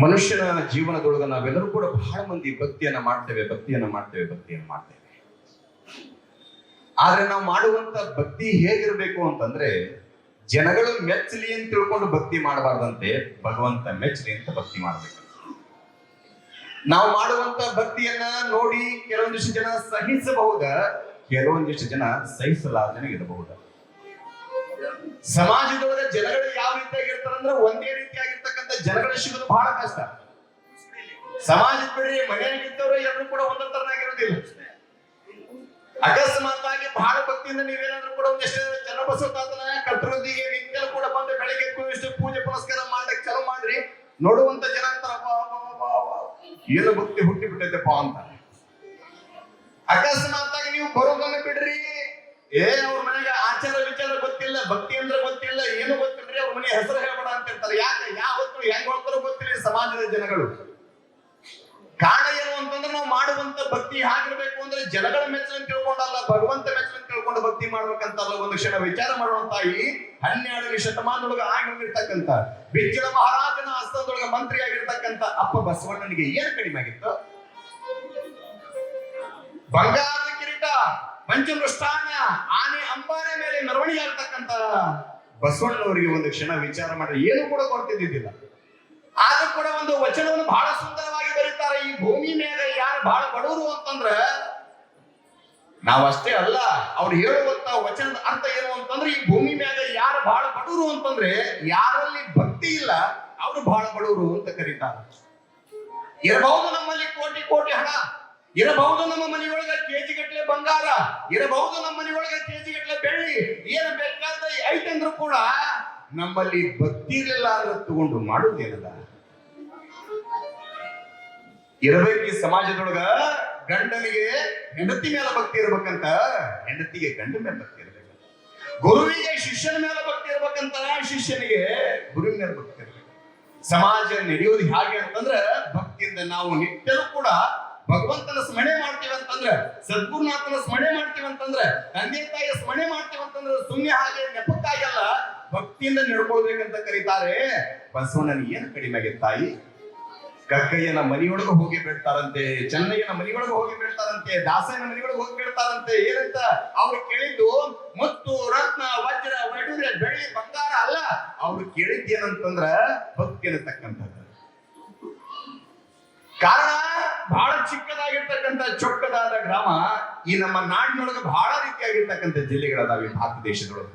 ಮನುಷ್ಯನ ಜೀವನದೊಳಗ ನಾವೆಲ್ಲರೂ ಕೂಡ ಬಹಳ ಮಂದಿ ಭಕ್ತಿಯನ್ನ ಮಾಡ್ತೇವೆ ಭಕ್ತಿಯನ್ನ ಮಾಡ್ತೇವೆ ಭಕ್ತಿಯನ್ನ ಮಾಡ್ತೇವೆ. ಆದ್ರೆ ನಾವು ಮಾಡುವಂತ ಭಕ್ತಿ ಹೇಗಿರ್ಬೇಕು ಅಂತಂದ್ರೆ, ಜನಗಳು ಮೆಚ್ಚಲಿ ಅಂತ ತಿಳ್ಕೊಂಡು ಭಕ್ತಿ ಮಾಡಬಾರ್ದಂತೆ ಭಗವಂತ ಮೆಚ್ಚಲಿ ಅಂತ ಭಕ್ತಿ ಮಾಡ್ಬೇಕು. ನಾವು ಮಾಡುವಂತ ಭಕ್ತಿಯನ್ನ ನೋಡಿ ಕೆಲವೊಂದಿಷ್ಟು ಜನ ಸಹಿಸಬಹುದ, ಕೆಲವೊಂದಿಷ್ಟು ಜನ ಸಹಿಸಲಾರ್ದನೆ ಇರಬಹುದ. ಸಮಾಜದೊಳಗ ಜನಗಳು ಯಾವ ರೀತಿಯಾಗಿರ್ತಾರಂದ್ರೆ ಒಂದೇ ರೀತಿಯಾಗಿರ್ತಕ್ಕಂಥ ಜನಗಳು ಸಿಗೋದು ಬಹಳ ಕಷ್ಟ. ಸಮಾಜದ ಬಿಡ್ರಿ ಮನೆಯಾಗಿದ್ದವ್ರು ಎಲ್ಲರೂ ಕೂಡ ಒಂದೇ ತರನಾಗಿರೋದಿಲ್ಲ ಅಕಸ್ಮಾತ್ತಾಗಿ ಬಹಳ ಭಕ್ತಿಯಿಂದ ನೀವೇನಾದ್ರೂ ಕೂಡ ಒಂದಿಷ್ಟು ಬಸವ ತಾತನ ಕರ್ತೃದಿಗೆ ನಿತ್ಯಲು ಕೂಡ ಬಂದು ಬೆಳಿಗ್ಗೆ ಇಷ್ಟು ಪೂಜೆ ಪುನಸ್ಕಾರ ಮಾಡಕ್ ಚಲೋ ಮಾಡ್ರಿ. ನೋಡುವಂತ ಜನ ಅಂತಾರ "ಅಬ್ಬಾ, ಅಬ್ಬಾ, ಅಬ್ಬಾ, ಅಬ್ಬಾ, ಏನು ಭಕ್ತಿ ಹುಟ್ಟಿ ಬಿಟ್ಟೈತೆಪ್ಪ ಅಂತ ಅಕಸ್ಮಾತ್ತಾಗಿ ನೀವು ಬರೋದನ್ನ ಬಿಡ್ರಿ. ಏ ಅವ್ರ ಮನೆಗೆ ಆಚಾರ ವಿಚಾರ ಗೊತ್ತಿಲ್ಲ ಭಕ್ತಿ ಅಂದ್ರೆ ಗೊತ್ತಿಲ್ಲ ಏನು ಗೊತ್ತಿಲ್ರಿ ಅವ್ರ ಮನೆ ಹೆಸರು ಹೇಳ್ಬೇಡ ಅಂತ ಇರ್ತಾರೆ ಯಾಕೆ? ಯಾವತ್ತು ಹೆಂಗ್ ಹೋಗ್ತಾರೋ ಗೊತ್ತಿಲ್ಲ ಸಮಾಜದ ಜನಗಳು. ಕಾರಣ ಏನು ಅಂತಂದ್ರೆ ನಾವು ಮಾಡುವಂತ ಭಕ್ತಿ ಹಾಗಿರ್ಬೇಕು ಅಂದ್ರೆ ಜನಗಳ ಮೆಚ್ಚಲನ್ನು ತಿಳ್ಕೊಂಡಲ್ಲ, ಭಗವಂತ ಮೆಚ್ಚಲನ್ನು ತಿಳ್ಕೊಂಡು ಭಕ್ತಿ ಮಾಡ್ಬೇಕಂತಲ್ಲ ಒಂದು ಕ್ಷಣ ವಿಚಾರ ಮಾಡುವಂತ ಈ ಹನ್ನೆರಡನೇ ಶತಮಾನದೊಳಗ ಆಗಿರ್ತಕ್ಕಂತ ಬಿಜ್ಜಳ ಮಹಾರಾಜನ ಹಸ್ತದೊಳಗ ಮಂತ್ರಿ ಆಗಿರ್ತಕ್ಕಂತ ಅಪ್ಪ ಬಸವಣ್ಣನಿಗೆ ಏನ್ ಕಡಿಮೆ ಆಗಿತ್ತು? ಬಂಗಾರದ ಕಿರೀಟ ಪಂಚಮೃಷ್ಟಾನ ಆನೆ ಅಂಬಾನೆ ಮೇಲೆ ಮೆರವಣಿಗೆ ಆಗ್ತಕ್ಕಂತ ಬಸವಣ್ಣನವರಿಗೆ ಒಂದು ಕ್ಷಣ ವಿಚಾರ ಮಾಡ್ರೆ ಏನು ಕೂಡ ಕೊಡ್ತಿದ್ದಿಲ್ಲ ಆದ್ರೂ ಕೂಡ ಒಂದು ವಚನವನ್ನು ಬಹಳ ಸುಂದರವಾಗಿ ಬರೀತಾರೆ. ಈ ಭೂಮಿ ಮೇಲೆ ಯಾರು ಬಹಳ ಬಡವರು ಅಂತಂದ್ರೆ ನಾವಷ್ಟೇ ಅಲ್ಲ, ಅವ್ರು ಹೇಳುವಂತ ವಚನದ ಅರ್ಥ ಏನು ಅಂತಂದ್ರೆ, ಈ ಭೂಮಿ ಮೇಲೆ ಯಾರು ಬಹಳ ಬಡವರು ಅಂತಂದ್ರೆ, ಯಾರಲ್ಲಿ ಭಕ್ತಿ ಇಲ್ಲ, ಅವರು ಬಹಳ ಬಡವರು ಅಂತ ಕರೀತಾರೆ. ಇರಬಹುದು ನಮ್ಮಲ್ಲಿ ಕೋಟಿ ಕೋಟಿ ಹಣ. ಇರಬಹುದು ನಮ್ಮ ಮನೆಯೊಳಗ ಕೆಜಿ ಗಟ್ಟಲೆ ಬಂಗಾರ, ಇರಬಹುದು ನಮ್ಮ ಮನೆಯೊಳಗ ಕೆಜಿ ಗಟ್ಟಲೆ ಬೆಳ್ಳಿ, ಏನು ಬೇಕಾದ ಐತಂದ್ರು ಕೂಡ ನಮ್ಮಲ್ಲಿ ಭಕ್ತಿ ತಗೊಂಡು ಮಾಡುವುದೇನದ? ಇರಬೇಕು ಈ ಸಮಾಜದೊಳಗ, ಗಂಡನಿಗೆ ಹೆಂಡತಿ ಮೇಲೆ ಭಕ್ತಿ ಇರ್ಬೇಕಂತ, ಹೆಂಡತಿಗೆ ಗಂಡ ಮೇಲೆ ಭಕ್ತಿ ಇರ್ಬೇಕು ಗುರುವಿಗೆ ಶಿಷ್ಯನ ಮೇಲೆ ಭಕ್ತಿ ಇರ್ಬೇಕಂತ ಶಿಷ್ಯನಿಗೆ ಗುರುವಿನ ಮೇಲೆ ಭಕ್ತಿ ಇರ್ಬೇಕು. ಸಮಾಜ ನಡೆಯೋದು ಹೇಗೆ ಅಂತಂದ್ರ ಭಕ್ತಿಯಿಂದ ನಾವು ನಿತ್ಯನೂ ಕೂಡ ಭಗವಂತನ ಸ್ಮರಣೆ ಮಾಡ್ತೀವಿ ಅಂತಂದ್ರೆ ಸದ್ಗುರುನಾಥನ ಸ್ಮರಣೆ ಮಾಡ್ತೀವಿ ಅಂತಂದ್ರೆ, ತಂದೆ ತಾಯಿಯ ಸ್ಮರಣೆ ಮಾಡ್ತೀವಿ ಅಂತಂದ್ರೆ ಸುಮ್ಮನೆ ಹಾಗೆ ನೆಪಕ್ಕಾಗಲ್ಲ. ಭಕ್ತಿಯಿಂದ ನಡ್ಕೊಳ್ಬೇಕಂತ ಕರೀತಾರೆ. ಬಸವಣ್ಣನ ಏನು ಕಡಿಮೆ ಆಗಿದೆ ತಾಯಿ? ಕಕ್ಕಯ್ಯನ ಮನೆಯೊಳಗ ಹೋಗಿ ಬಿಡ್ತಾರಂತೆ ಚೆನ್ನಯ್ಯನ ಮನೆಯೊಳಗ ಹೋಗಿ ಬಿಡ್ತಾರಂತೆ ದಾಸಯ್ಯನ ಮನೆಯೊಳಗ ಹೋಗಿ ಬಿಡ್ತಾರಂತೆ ಏನಂತ ಅವ್ರು ಕೇಳಿದ್ದು, ಮುತ್ತು, ರತ್ನ, ವಜ್ರ ವೈಡೂರ್ಯ ಬೆಳ್ಳಿ, ಬಂಗಾರ ಅಲ್ಲ. ಅವ್ರು ಕೇಳಿದ್ದೇನಂತಂದ್ರ ಭಕ್ತಿ ಅನ್ನತಕ್ಕಂಥದ್ದು ಬಹಳ ಚಿಕ್ಕದಾಗಿರ್ತಕ್ಕಂಥ ಚೊಕ್ಕದಾದ ಗ್ರಾಮ ಈ ನಮ್ಮ ನಾಡಿನೊಳಗೆ ಬಹಳ ರೀತಿಯಾಗಿರ್ತಕ್ಕಂಥ ಜಿಲ್ಲೆಗಳದಾವೆ ಭಾರತ ದೇಶದೊಳಗೆ.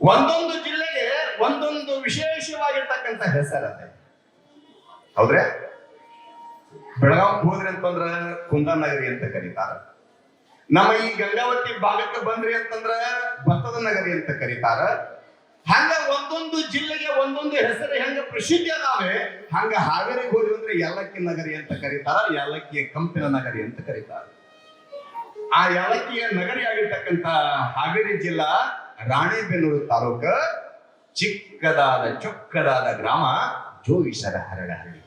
ಒಂದೊಂದು ಜಿಲ್ಲೆಗೆ ಒಂದೊಂದು ವಿಶೇಷವಾಗಿರ್ತಕ್ಕಂಥ ಹೆಸರದೆ ಹೌದ್ರೆ? ಬೆಳಗಾವ್ ಹೋದ್ರಿ ಅಂತಂದ್ರ ಕುಂದನಗರಿ ಅಂತ ಕರೀತಾರ. ನಮ್ಮ ಈ ಗಂಗಾವತಿ ಭಾಗಕ್ಕೆ ಬಂದ್ರಿ ಅಂತಂದ್ರ ಭತ್ತದ ನಗರಿ ಅಂತ ಕರೀತಾರ. ಹಂಗ ಒಂದೊಂದು ಜಿಲ್ಲೆಗೆ ಒಂದೊಂದು ಹೆಸರು ಹೆಂಗ ಪ್ರಸಿದ್ಧಿ ಅದಾವೆ, ಹಂಗ ಹಾವೇರಿಗೆ ಹೋಗಿ ಅಂದ್ರೆ ಯಲಕ್ಕಿ ನಗರಿ ಅಂತ ಕರೀತಾರ, ಯಲಕ್ಕಿಯ ಕಂಪಿನ ನಗರಿ ಅಂತ ಕರೀತಾರ. ಆ ಯಾಲಕ್ಕಿಯ ನಗರಿ ಆಗಿರ್ತಕ್ಕಂತ ಹಾವೇರಿ ಜಿಲ್ಲಾ ರಾಣೆಬೆನ್ನೂರು ತಾಲೂಕ, ಚಿಕ್ಕದಾದ ಚೊಕ್ಕದಾದ ಗ್ರಾಮ ಜೋಯಿಸರ ಹರಡಹಳ್ಳಿ.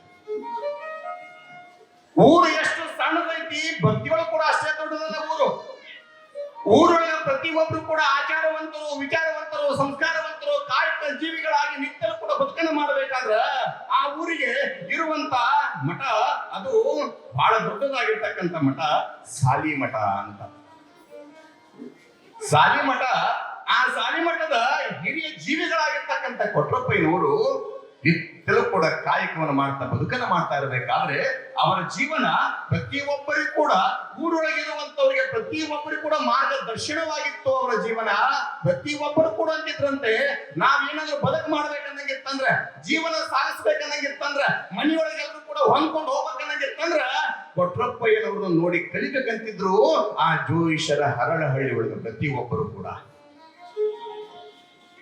ಊರು ಎಷ್ಟು ಸಣ್ಣದೈತಿ ಭಕ್ತಿಯೊಳಗೆ ಕೂಡ ಅಷ್ಟೇ ದೊಡ್ಡದಲ್ಲ ಊರು. ಊರೊಳಗ ಪ್ರತಿಯೊಬ್ರು ಕೂಡ ಆಚಾರವಂತರು, ವಿಚಾರವಂತರು. ಸಂಸ್ಕಾರವಂತರು ಕಾಯಕ ಜೀವಿಗಳಾಗಿ ನಿತ್ಯರು ಕೂಡ ಬದುಕನ್ನು ಮಾಡಬೇಕಾದ್ರ ಆ ಊರಿಗೆ ಇರುವಂತ ಮಠ, ಅದು ಬಹಳ ದೊಡ್ಡದಾಗಿರ್ತಕ್ಕಂಥ ಮಠ ಸಾಲಿ ಮಠ ಅಂತ. ಸಾಲಿ ಮಠ, ಆ ಸಾಲಿ ಮಠದ ಹಿರಿಯ ಜೀವಿಗಳಾಗಿರ್ತಕ್ಕಂಥ ಕೊಟ್ರಪ್ಪಯ್ಯನವರು ನಿತ್ಯಲೂ ಕೂಡ ಕಾಯಕವನ್ನು ಮಾಡ್ತಾ ಬದುಕನ್ನು ಮಾಡ್ತಾ ಇರಬೇಕಾದ್ರೆ ಅವರ ಜೀವನ ಪ್ರತಿಯೊಬ್ಬರಿಗೂ ಕೂಡ ಊರೊಳಗಿರುವಂತವರಿಗೆ ಪ್ರತಿಯೊಬ್ಬರಿಗೂ ಕೂಡ ಮಾರ್ಗದರ್ಶನವಾಗಿತ್ತು ಅವರ ಜೀವನ. ಪ್ರತಿಯೊಬ್ಬರು ಕೂಡ ಅಂತಿದ್ರಂತೆ. ನಾವೇನಾದ್ರೂ ಬದುಕು ಮಾಡ್ಬೇಕನ್ನಂಗಿತ್ತಂದ್ರ, ಜೀವನ ಸಾಗಿಸ್ಬೇಕನ್ನಂಗಿತ್ತಂದ್ರ ಮನೆಯೊಳಗೆಲ್ಲರೂ ಕೂಡ ಹೊಂದ್ಕೊಂಡು ಹೋಗ್ಬೇಕನ್ನಂಗಿತ್ತಂದ್ರ, ಕೊಟ್ರಪ್ಪಯ್ಯನವ್ರನ್ನ ನೋಡಿ ಕಲಿಬೇಕಂತಿದ್ರು ಆ ಜೋಯಿಷರ ಹರಳಹಳ್ಳಿ ಒಳಗೆ ಪ್ರತಿಯೊಬ್ಬರು ಕೂಡ.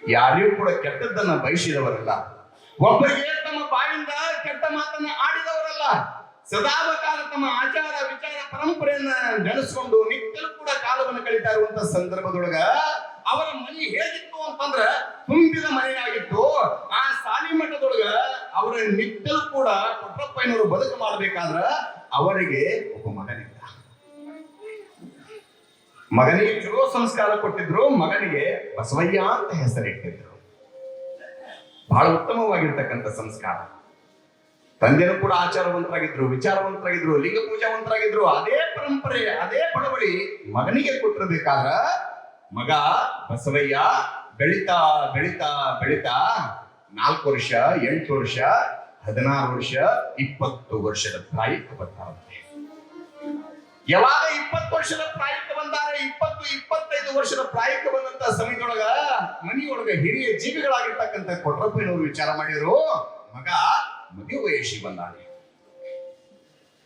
ಯಾರಿಗೂ ಕೂಡ ಕೆಟ್ಟದ್ದನ್ನ ಬಯಸಿದವರಲ್ಲ. ಒಬ್ಬರಿಗೆ ತಮ್ಮ ಬಾಯಿಂದ ಕೆಟ್ಟ ಮಾತನ್ನ ಆಡಿದವರಲ್ಲ ಸದಾಕಾಲ ತಮ್ಮ ಆಚಾರ, ವಿಚಾರ, ಪರಂಪರೆಯನ್ನ ನೆನೆಸ್ಕೊಂಡು ನಿತ್ಯಲೂ ಕೂಡ ಕಾಲವನ್ನು ಕಳೀತಾ ಇರುವಂತ ಸಂದರ್ಭದೊಳಗ ಅವರ ಮನೆ ಹೇಗಿತ್ತು ಅಂತಂದ್ರ ತುಂಬಿದ ಮನೆಯಾಗಿತ್ತು. ಆ ಸಾಲಿ ಮಠದೊಳಗ ಅವರ ನಿತ್ಯಲೂ ಕೂಡ ಕೊಟ್ರಪ್ಪಯ್ಯನವರು ಬದುಕು ಮಾಡಬೇಕಾದ್ರ ಅವರಿಗೆ ಒಬ್ಬ ಮಗನಿಲ್ಲ. ಮಗನಿಗೆ ಚಲೋ ಸಂಸ್ಕಾರ ಕೊಟ್ಟಿದ್ರು, ಮಗನಿಗೆ ಬಸವಯ್ಯ ಅಂತ ಹೆಸರಿಟ್ಟಿದ್ರು. ಬಹಳ ಉತ್ತಮವಾಗಿರ್ತಕ್ಕಂಥ ಸಂಸ್ಕಾರ. ತಂದೆನೂ ಕೂಡ ಆಚಾರವಂತರಾಗಿದ್ರು, ವಿಚಾರವಂತರಾಗಿದ್ರು ಲಿಂಗ ಪೂಜಾವಂತರಾಗಿದ್ರು ಅದೇ ಪರಂಪರೆ, ಅದೇ ಬಡವಳಿ ಮಗನಿಗೆ ಕೊಟ್ಟಿರ್ಬೇಕಾದ್ರ ಮಗ ಬಸವಯ್ಯ ಬೆಳಿತಾ ಬೆಳಿತಾ ಬೆಳಿತಾ ನಾಲ್ಕು ವರ್ಷ, ಎಂಟು ವರ್ಷ, ಹದಿನಾರು ವರ್ಷ, ಇಪ್ಪತ್ತು ವರ್ಷದ ಪ್ರಾಯಕ್ಕೆ ಬರ್ತಾರಂತೆ. ಯಾವಾಗ ಇಪ್ಪತ್ತು ವರ್ಷದ ಪ್ರಾಯಕ್ಕೆ ಬಂದಾರೆ, ಇಪ್ಪತ್ತು, ಇಪ್ಪತ್ತೈದು ವರ್ಷದ ಪ್ರಾಯಕ್ಕೆ ಬಂದಂತ ಸಮಯದೊಳಗ ಮನೆಯೊಳಗ ಹಿರಿಯ ಜೀವಿಗಳಾಗಿರ್ತಕ್ಕಂಥ ಕೊಟ್ರಪ್ಪನವರು ವಿಚಾರ ಮಾಡಿದ್ರು. ಮಗ ಮದುವೆ ವಯಸ್ಸಿ ಬಂದಾನೆ.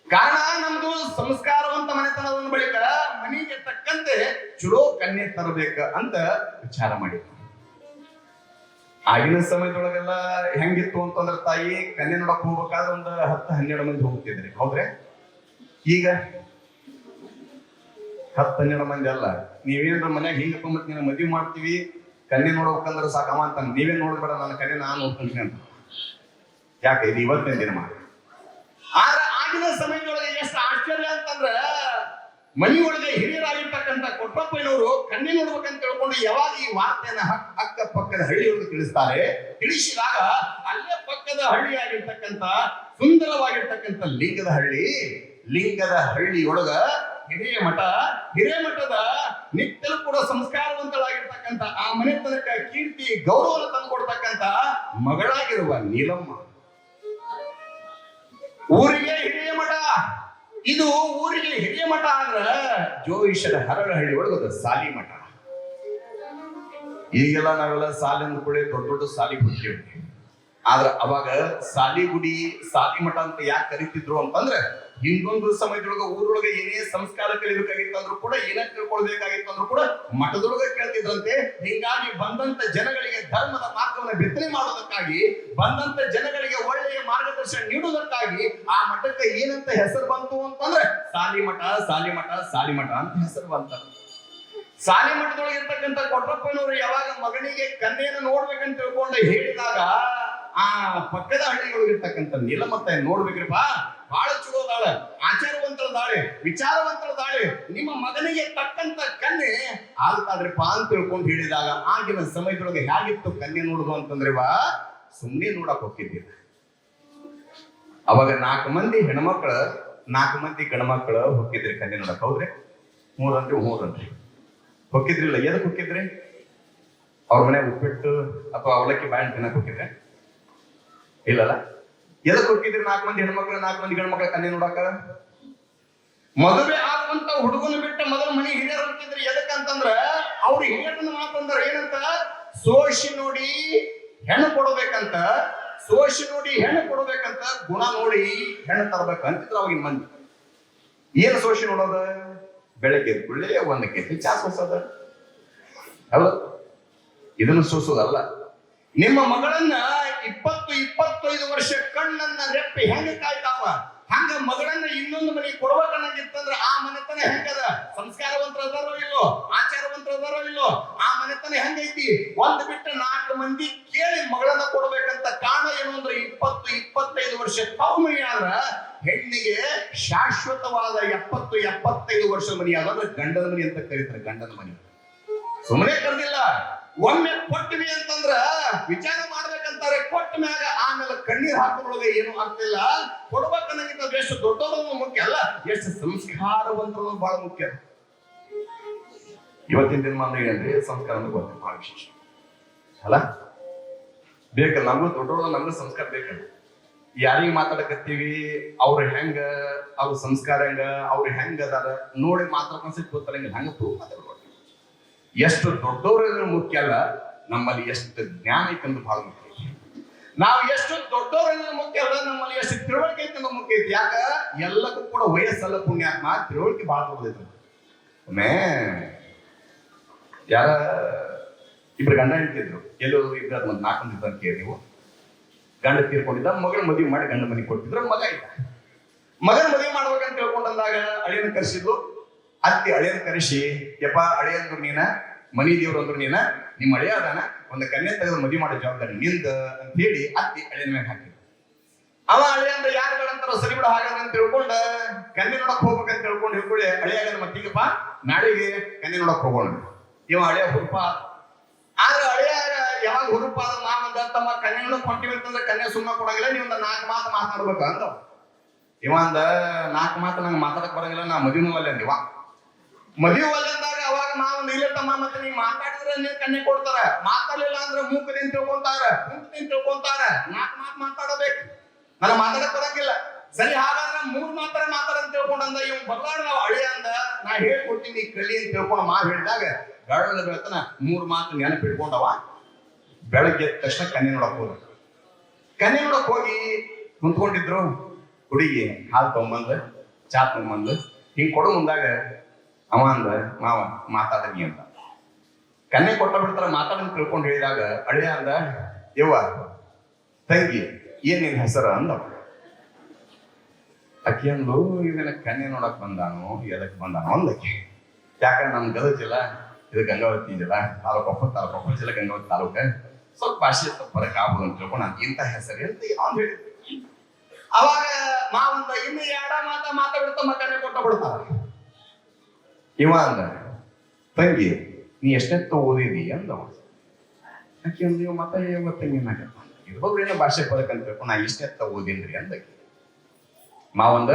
ಕಾರಣ ನಮ್ದು ಸಂಸ್ಕಾರವಂತ ಮನೆತನದ ಬಳಿಕ ಮನೆಗೆ ತಕ್ಕಂತೆ ಚಲೋ ಕನ್ಯೆ ತರಬೇಕ ಅಂತ ವಿಚಾರ ಮಾಡಿದ್ರು. ಆಗಿನ ಸಮಯದೊಳಗೆಲ್ಲ ಹೆಂಗಿತ್ತು ಅಂತಂದ್ರೆ ತಾಯಿ ಕನ್ಯೆ ನೋಡಕ್ ಹೋಗ್ಬೇಕಾದ್ರೆ ಒಂದು ಹತ್ತು ಹನ್ನೆರಡು ಮಂದಿ ಹೋಗ್ತಿದ್ರಿ. ಹೌದ್ರೆ? ಈಗ ಹತ್ತು ಹನ್ನೆರಡು ಮಂದಿ ಅಲ್ಲ. ನೀವೇನ್ರ ಮನ್ಯಾಗ ಹಿಂಗ ಮತ್ತೆ ನೀನು ಮದ್ವಿ ಮಾಡ್ತೀವಿ ಕನ್ನೆ ನೋಡ್ಬೇಕಂದ್ರೆ ಸಾಕಮ್ಮ ಅಂತ ನೀವೇ ನೋಡ್ಬೇಡ ನನ್ನ ಕನ್ನೆ ನಾನು ನೋಡ್ಕೊಂತೀನಿ ಅಂತ. ಯಾಕೆ ಇದು ಇವತ್ತಿನ ದಿನ ಮಾಡಿ ಆದ್ರೆ ಆಗಿನ ಸಮಯದೊಳಗೆ ಎಷ್ಟು ಆಶ್ಚರ್ಯ ಅಂತಂದ್ರೆ, ಮನೆಯೊಳಗೆ ಹಿರಿಯರಾಗಿರ್ತಕ್ಕಂಥ ಕೊಟ್ಟಪ್ಪನವರು ಕಣ್ಣಿ ನೋಡ್ಬೇಕಂತ ತಿಳ್ಕೊಂಡು ಯಾವಾಗ ಈ ವಾರ್ತೆಯನ್ನ ಅಕ್ಕ ಪಕ್ಕದ ಹಳ್ಳಿಯವರು ತಿಳಿಸ್ತಾರೆ, ತಿಳಿಸಿದಾಗ ಅಲ್ಲೇ ಪಕ್ಕದ ಹಳ್ಳಿಯಾಗಿರ್ತಕ್ಕಂಥ ಸುಂದರವಾಗಿರ್ತಕ್ಕಂಥ ಲಿಂಗದ ಹಳ್ಳಿ, ಲಿಂಗದ ಹಳ್ಳಿಯೊಳಗ ಹಿರಿಯ ಮಠ, ಹಿರಿಯ ಮಠದ ನಿತ್ಯಲು ಕೂಡ ಸಂಸ್ಕಾರವಂತಳಾಗಿರ್ತಕ್ಕಂಥ ಆ ಮನೆತನಕ್ಕೆ ಕೀರ್ತಿ ತಂದು ತಂದುಕೊಡ್ತಕ್ಕಂಥ ಮಗಳಾಗಿರುವ ನೀಲಮ್ಮ. ಊರಿಗೆ ಹಿರಿಯ ಮಠ. ಇದು ಊರಿಗೆ ಹಿರಿಯ ಮಠ ಅಂದ್ರ ಜೋಯಿಷರ ಹರಳಹಳ್ಳಿ ಒಳಗದ ಸಾಲಿ ಮಠ. ಈಗೆಲ್ಲ ನಾವೆಲ್ಲ ಸಾಲಿಂದ ಕೂಡ ದೊಡ್ಡ ದೊಡ್ಡ ಸಾಲಿ ಗುಡಿ ಆದ್ರ ಅವಾಗ ಸಾಲಿಗುಡಿ ಸಾಲಿ ಮಠ ಅಂತ ಯಾಕೆ ಕರಿತಿದ್ರು ಅಂತಂದ್ರೆ ಹಿಂದೊಂದು ಸಮಯದೊಳಗ, ಊರೊಳಗೆ ಏನೇ ಸಂಸ್ಕಾರ ಅಂದ್ರೂ ಕೂಡ, ಏನೇ ತಿಳ್ಕೊಳ್ಬೇಕಾಗಿತ್ತು ಅಂದ್ರೂ ಕೂಡ ಮಠದೊಳಗೆ ಕೇಳ್ತಿದ್ರಂತೆ, ಹಿಂಗಾಗಿ ಬಂದಂತ ಜನಗಳಿಗೆ ಧರ್ಮದ ಮಾರ್ಗವನ್ನು ಬಿತ್ತನೆ ಮಾಡೋದಕ್ಕಾಗಿ, ಬಂದಂತ ಜನಗಳಿಗೆ ಒಳ್ಳೆಯ ಮಾರ್ಗದರ್ಶನ ನೀಡುವುದಕ್ಕಾಗಿ ಆ ಮಠಕ್ಕೆ ಏನಂತ ಹೆಸರು ಬಂತು ಅಂತಂದ್ರೆ ಸಾಲಿಮಠ ಸಾಲಿಮಠ ಸಾಲಿಮಠ ಸಾಲಿ ಮಠ ಅಂತ ಹೆಸರು ಬಂತ. ಸಾಲಿ ಮಠದೊಳಗೆ ಇರ್ತಕ್ಕಂಥ ಕೊಟ್ರಪ್ಪನವರು ಯಾವಾಗ ಮಗನಿಗೆ ಕನ್ನೆಯನ್ನು ನೋಡ್ಬೇಕಂತ ತಿಳ್ಕೊಂಡು ಹೇಳಿದಾಗ, ಆ ಪಕ್ಕದ ಹಳ್ಳಿಗಳಿಗೆ ಇರ್ತಕ್ಕಂಥ ನೀಲಮತ್ತ ನೋಡ್ಬೇಕ್ರಿಪ್ಪ ಬಹಳ ಚಲೋ ದಾಳ ಆಚಾರವಂತರ ದಾಳಿ ವಿಚಾರವಂತರ ದಾಳಿ. ನಿಮ್ಮ ಮಗನಿಗೆ ತಕ್ಕಂತ ಕನ್ನೆ ಆಗ್ತಾದ್ರಿಪ್ಪ ಅಂತ ತಿಳ್ಕೊಂಡು ಹೇಳಿದಾಗ ಆಗಿನ ಸಮಯದೊಳಗೆ ಹೇಗಿತ್ತು ಕನ್ಯೆ ನೋಡುದು ಅಂತಂದ್ರೆ ವಾ ಸುಮ್ಮನೆ ನೋಡಕ್ ಹೋಗಿದ್ದೀರ ಅವಾಗ ನಾಲ್ಕು ಮಂದಿ ಹೆಣ್ಮಕ್ಳ, ನಾಲ್ಕು ಮಂದಿ ಗಣಮಕ್ಳು ಹೊಕ್ಕಿದ್ರಿ ಕನ್ಯೆ ನೋಡಕ್, ಹೌದ್ರಿ? ಮೂರನ್ರಿ ಮೂರನ್ರಿ. ಹೊಕ್ಕಿದ್ರಿಲ್ಲ ಎದಕ್ ಹೊಕ್ಕಿದ್ರಿ ಅವ್ರ ಮನೆ ಉಪ್ಪಿಟ್ಟು ಅಥವಾ ಅವಲಕ್ಕಿ ಬಾಳೆ ತಿನ್ನಕ್ ಹೋಗಿದ್ರೆ ಇಲ್ಲಲ್ಲ? ಎದಕ್ ಹೋಗಿದ್ರಿ ನಾಲ್ಕು ಮಂದಿ ಹೆಣ್ಮಕ್ಳು, ನಾಲ್ಕು ಮಂದಿ ಹೆಣ್ಮಕ್ಳ ಕನ್ನೆ ನೋಡಕ ಮದುವೆ ಆಗುವಂತ ಹುಡುಗನ ಬಿಟ್ಟ ಮೊದಲ ಮನಿ ಹಿರಿಯರು ಹೋಗ್ತಿದ್ರಿ ಎದಕ್ಕಂತಂದ್ರ ಅವ್ರು ಹಿರಿಯರನ್ನ ಮಾತಂದ್ರ ಏನಂತ? ಸೋಶಿ ನೋಡಿ ಹೆಣ್ಣು ಕೊಡಬೇಕಂತ ಸೋಶಿ ನೋಡಿ ಹೆಣ್ಣು ಕೊಡಬೇಕಂತ ಗುಣ ನೋಡಿ ಹೆಣ್ಣು ತರ್ಬೇಕಂತಿದ್ರು ಅವಾಗಿನ ಮಂದಿ. ಏನ್ ಸೋಶಿ ನೋಡೋದು? ಬೆಳಗ್ಗೆ ಕೂಡಲೇ ಒಂದು ಕೆತ್ತಿ ಚಾ ಸೋಸದ. ಅಲ್ಲ, ಇದನ್ನು ಸೋಸೋದಲ್ಲ. ನಿಮ್ಮ ಮಗಳನ್ನ ಇಪ್ಪತ್ತು, ಇಪ್ಪತ್ತೈದು ವರ್ಷ ಕಣ್ಣನ್ನ ರೆಪ್ಪಿ ಹೆಂಗ ಕಾಯ್ತಾವ? ಹಂಗ ಮಗಳನ್ನ ಇನ್ನೊಂದು ಮನೆಗೆ ಕೊಡ್ಬೇಕನ್ನಂಗಿತ್ತಂದ್ರ ಆ ಮನೆತನ ಹೆಂಗದ? ಸಂಸ್ಕಾರವಂತರ ಅದಾರೋ ಇಲ್ಲೋ? ಆಚಾರವಂತರ ಅದಾರೋ ಇಲ್ಲೋ? ಆ ಮನೆತನ ಹೆಂಗೈತಿ? ಒಂದ್ ಬಿಟ್ಟ ನಾಲ್ಕು ಮಂದಿ ಕೇಳಿ ಮಗಳನ್ನ ಕೊಡ್ಬೇಕಂತ ಕಾರಣ ಏನು ಅಂದ್ರೆ ಇಪ್ಪತ್ತು, ಇಪ್ಪತ್ತೈದು ವರ್ಷ ಕೌಮಿ ಆದ್ರ ಹೆಣ್ಣಿಗೆ ಶಾಶ್ವತವಾದ ಎಪ್ಪತ್ತು, ಎಪ್ಪತ್ತೈದು ವರ್ಷ ಮನಿ ಅದಂದ್ರೆ ಗಂಡನ ಮನಿ ಅಂತ ಕರೀತಾರೆ, ಗಂಡನ ಮನಿ. ಸುಮ್ಮನೆ ಕರೆದಿಲ್ಲ. ಒಮ್ಮೆ ಕೊಟ್ಟಿವಿ ಅಂತಂದ್ರ ವಿಚಾರ ಮಾಡ್ಬೇಕಂತಾರೆ ಕೊಟ್ಟ ಮ್ಯಾಗ ಆಮೇಲೆ ಕಣ್ಣೀರ್ ಹಾಕೊಳ್ಳೋದೇ ಏನು ಆಗ್ತಿಲ್ಲ ಕೊಡ್ಬೇಕನ್ನಂಗಿಂತ ಎಷ್ಟು ದೊಡ್ಡದನ್ನು ಮುಖ್ಯ ಅಲ್ಲ, ಎಷ್ಟು ಸಂಸ್ಕಾರವಂತರು ಬಹಳ ಮುಖ್ಯ. ಇವತ್ತಿನ ದಿನಮಾನ ಏನ್ರಿ? ಸಂಸ್ಕಾರ ಅಂದ್ರೆ ಗೊತ್ತಿಲ್ಲ ಬಹಳ ವಿಶೇಷ. ಅಲ್ಲ? ಬೇಕಲ್ಲ, ನಮಗೂ ದೊಡ್ಡವ್ರು ನಮಗೂ ಸಂಸ್ಕಾರ ಬೇಕಲ್ಲ. ಯಾರಿಗೆ ಮಾತಾಡಕತ್ತೀವಿ? ಅವ್ರ ಹೆಂಗ, ಅವ್ರ ಸಂಸ್ಕಾರ ಹೆಂಗ, ಅವ್ರ ಹೆಂಗ ಅದಾರ ನೋಡಿ ಮಾತಾಡ್ಕೊಂಡ್ಸಿಟ್ ಗೊತ್ತಲ್ಲ ಹಂಗ ತೂ ಮಾತಾಡ್ಬೋದು ಎಷ್ಟು ದೊಡ್ಡವ್ರ ಮುಖ್ಯ ಅಲ್ಲ, ನಮ್ಮಲ್ಲಿ ಎಷ್ಟು ಜ್ಞಾನ ಐತೆ ಅಂತ ಬಹಳ ಮುಖ್ಯ. ನಾವು ಎಷ್ಟು ದೊಡ್ಡವರು ಮುಖ್ಯ ಅಲ್ಲ, ನಮ್ಮಲ್ಲಿ ಎಷ್ಟು ತಿಳುವಳಿಕೆ ಐತೆ ನಮ್ಮ ಮುಖ್ಯ ಐತಿ. ಯಾಕ? ಎಲ್ಲಕ್ಕೂ ಕೂಡ ವಯಸ್ಸಲ್ಲ ಪುಣ್ಯಾತ್ಮ ತಿಳುವಳಿಕೆ ಬಹಳ ದೊಡ್ಡದೈತೆ ಒಮ್ಮೆ ಯಾರ, ಇಬ್ರು ಗಂಡ ಹೇಳ್ತಿದ್ರು ಎಲ್ಲೋ ಇಬ್ಬರು ಒಂದ್ ನಾಲ್ಕು ಮಂದಿ ಅಂತ ಕೇಳಿ ನೀವು. ಗಂಡ ತೀರ್ಕೊಂಡಿದ್ದ ಮಗಳ ಮದುವೆ ಮಾಡಿ ಗಂಡ ಮನೆಗೆ ಕೊಟ್ಟಿದ್ರು ಮಗ ಇಲ್ಲ. ಮಗನ ಮದುವೆ ಮಾಡ್ಬೇಕಂತ ತಿಳ್ಕೊಂಡಂದಾಗ ಅಳಿಯನ್ನು ಕರೆಸಿದ್ಲು. ಅತ್ತಿ ಅಳಿಯನ್ನು ಕರೆಸಿ, ಯಪ್ಪ, ಅಳಿಯಂದ್ರು ನೀನ ಮನಿ ದೇವ್ರು ಅಂದ್ರು ನೀನ, ನಿಮ್ಮ ಅಳಿಯ ಅದಾನ ಒಂದು ಕನ್ಯೆ ತೆಗೆದು ಮದುವೆ ಮಾಡೋ ಜವಾಬ್ದಾರಿ ನಿಂದ ಅಂತ ಹೇಳಿ ಅತ್ತಿ ಅಳಿಯನ ಮೇಲೆ ಹಾಕಿ ಅವ ಅಳಿಯ ಅಂದ್ರೆ ಯಾರು ಬೇಡಂತಾರ ಸರಿ ಬಿಡ, ಹಾಗಾದ್ರೆ ಅಂತ ತಿಳ್ಕೊಂಡ ಕನ್ಯೆ ನೋಡಕ್ ಹೋಗ್ಬೇಕಂತ ತಿಳ್ಕೊಂಡು ಹೇಳ್ಕೊಳ್ಳಿ ಅಳಿಯ ಮತ್ತೀಗಪ್ಪ ನಾಳೆಗೆ ಕನ್ಯೆ ನೋಡಕ್ ಹೋಗೋಣ. ಇವ ಹಳೆಯ ಹುರುಪ ಆದ್ರೆ ಹಳೆಯ ಯಾವಾಗ ಹುರುಪಾದ ನಾವಂದ ತಮ್ಮ ಕನ್ಯೆ ನೋಡಕ್ ಹೊಂಟಿವಿ ಅಂತಂದ್ರೆ ಕನ್ಯೆ ಸುಮ್ಮನೆ ಕೊಡಂಗಿಲ್ಲ ನೀವು ಒಂದು ನಾಲ್ಕು ಮಾತು ಮಾತಾಡ್ಬೇಕು ಅಂತ ಇವ ಅಂದ, ನಾಲ್ಕು ಮಾತು ನಂಗೆ ಮಾತಾಡಕ್ ಬರಂಗಿಲ್ಲ, ನಾ ಮದುವೆ ಅಲ್ಲೇ ಅಂದಿವ ಮದುವೆ ಒಲ್ಲೆ ನಾವು ಇಲ್ಲ ತಮ್ಮ ಮತ್ತೆ ನೀವು ಮಾತಾಡಿದ್ರೆ ನೀವು ಕಣ್ಣೆ ಕೊಡ್ತಾರ. ಮಾತಾಡ್ಲಿಲ್ಲ ಅಂದ್ರೆ ನಿಂತ ತಿಳ್ಕೊಂತಾರ. ಕುಂತದಿಂದ ತಿಳ್ಕೊಂತಾರ. ನಾಲ್ಕು ಮಾತು ಮಾತಾಡಬೇಕು. ನನಗೆ ಮಾತಾಡಕ್ ಬರಂಗಿಲ್ಲ. ಸರಿ, ಹಾಗಾದ್ರೆ ಮೂರ್ ಮಾತ್ರ ಮಾತಾಡಂತ ತಿಳ್ಕೊಂಡಂದ ಇವ್ ಬರ್ಲಾಡ ನಾವು ಅಳಿಯ ಅಂದ. ನಾ ಹೇಳ್ಕೊಡ್ತೀನಿ ಕಲಿ ಅಂತ ತಿಳ್ಕೊಂಡು ಮಾತು ಹೇಳಿದಾಗ ಬೆಳದ ಬೆಳತನ ಮೂರ್ ಮಾತು ನೆನಪಿಟ್ಕೊಂಡವ. ಬೆಳಗ್ಗೆ ಎದ್ದ ತಕ್ಷಣ ಕನ್ನೆ ನೋಡಕ್ ಹೋದ. ಕನ್ನೆ ನೋಡಕ್ ಹೋಗಿ ಕುಂತ್ಕೊಂಡಿದ್ರು. ಹುಡುಗಿ, ಹಾಲು ತಗೊಂಬಂದು, ಚಾ ತಗೊಂಬಂದು, ಹಿಂಗ್ ಕೊಡು ಮುಂದಾಗ ಅವ ಅಂದ, ಮಾವ ಮಾತಾಡನಿ ಅಂತ. ಕನ್ನೆ ಕೊಟ್ಟ ಬಿಡ್ತಾರ ಮಾತಾಡನ್ ತಿಳ್ಕೊಂಡು ಹೇಳಿದಾಗ ಅಳಿಯ ಅಂದ, ಯವ್ವ, ತಂಗಿ, ಏನ್ ನಿನ್ ಹೆಸರ ಅಂದ ಅಕ್ಕಿ ಅಂದು ಇವನ ಕನ್ಯೆ ನೋಡಕ್ ಬಂದಾನು, ಎದಕ್ ಬಂದಾನು ಅಂದಕ್ಕೆ ಯಾಕಂದ್ರೆ ನಮ್ ಗದಗ ಜಿಲ್ಲಾ ಇದು ಗಂಗಾವತಿ ಜಿಲ್ಲಾ ತಾಲೂಕು ಒಪ್ಪ ತಾಲೂಕು ಒಪ್ಪ ಜಿಲ್ಲಾ ಗಂಗಾವತಿ ತಾಲೂಕ. ಸ್ವಲ್ಪ ಭಾಷೆ ಬರಕ್ ಆಗ್ಬೋದು ಅಂತ ತಿಳ್ಕೊಂಡು ಅಂತ ಇಂತ ಹೆಸರು ಅಂತ ಅವ್ನು ಹೇಳಿದ್ರು ಅವಾಗ ಮಾವಂದ, ಇನ್ನು ಎರಡ ಮಾತ ಮಾತಾಡ್ತಾ ಮಕ್ಕಳನ್ನೇ ಕೊಟ್ಟ ಬಿಡ್ತಾರ ಇವ ಅಂದ ತಂಗಿ ನೀ ಎಷ್ಟೆತ್ತು ಓದಿದಿ ಆಕಿ ಅಂದ ಇವ ಮತ ಯಾವ ತಂಗಿ ನಾಗಪ್ಪ ಇರ್ಬೋದು ಏನೋ ಭಾಷೆ ಪದ ತಿಳ್ಕೊಂಡು ನಾ ಇಷ್ಟೆತ್ತ ಓದಿನ್ರಿ ಅಂದ ಮಾವಂದ